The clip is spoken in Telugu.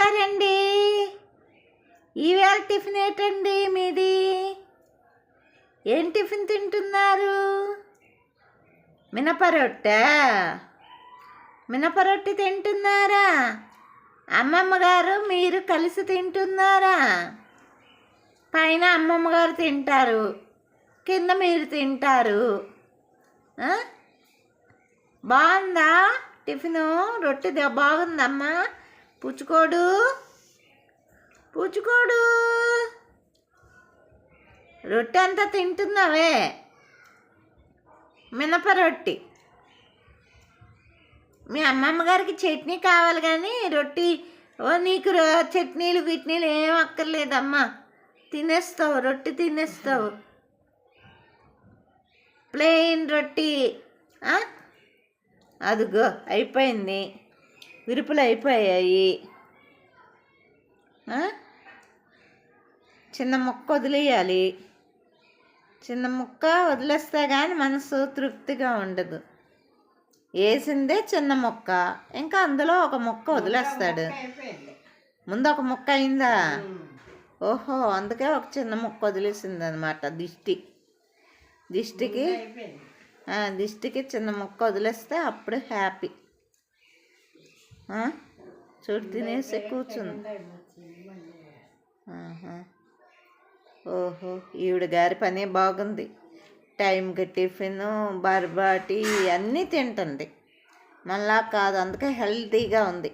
గారండి. ఈవేళ టిఫిన్ ఏంటండి మీది? ఏం టిఫిన్ తింటున్నారు? మినపరొట్ట? మినపరొట్టి తింటున్నారా? అమ్మమ్మ గారు మీరు కలిసి తింటున్నారా? పైన అమ్మమ్మ గారు తింటారు కింద మీరు తింటారు. బాగుందా? టిఫిను? రొట్టె బాగుందమ్మా? పుచ్చుకోడు. పుచ్చుకోడు. రొట్టె అంతా తింటున్నావే. మినప రొట్టి. మీ అమ్మమ్మ గారికి చట్నీ కావాలి కానీ రొట్టి. ఓ నీకు చట్నీలు గిట్నీలు ఏం అక్కర్లేదమ్మా. తినేస్తావు రొట్టి తినేస్తావు. ప్లెయిన్ రొట్టి. అదుగో అదిగో అయిపోయింది. విరుపులు అయిపోయాయి. ఆ? చిన్న ముక్క వదిలేయాలి. చిన్న ముక్క వదిలేస్తే కానీ మనసు తృప్తిగా ఉండదు. వేసిందే చిన్న ముక్క. ఇంకా అందులో ఒక ముక్క వదిలేస్తాడు. ముందు ఒక ముక్క అయిందా? ఓహో అందుకే ఒక చిన్న ముక్క వదిలేసింది అనమాట దిష్టి. దిష్టికి దిష్టికి చిన్న ముక్క వదిలేస్తే అప్పుడు హ్యాపీ? చూడు తినేసి కూర్చుంది ఓహో ఈవిడ గారి పని బాగుంది. టైంకి టిఫిన్ బర్బాటి అన్నీ తింటుంది. మళ్ళా కాదు అందుకే హెల్తీగా ఉంది.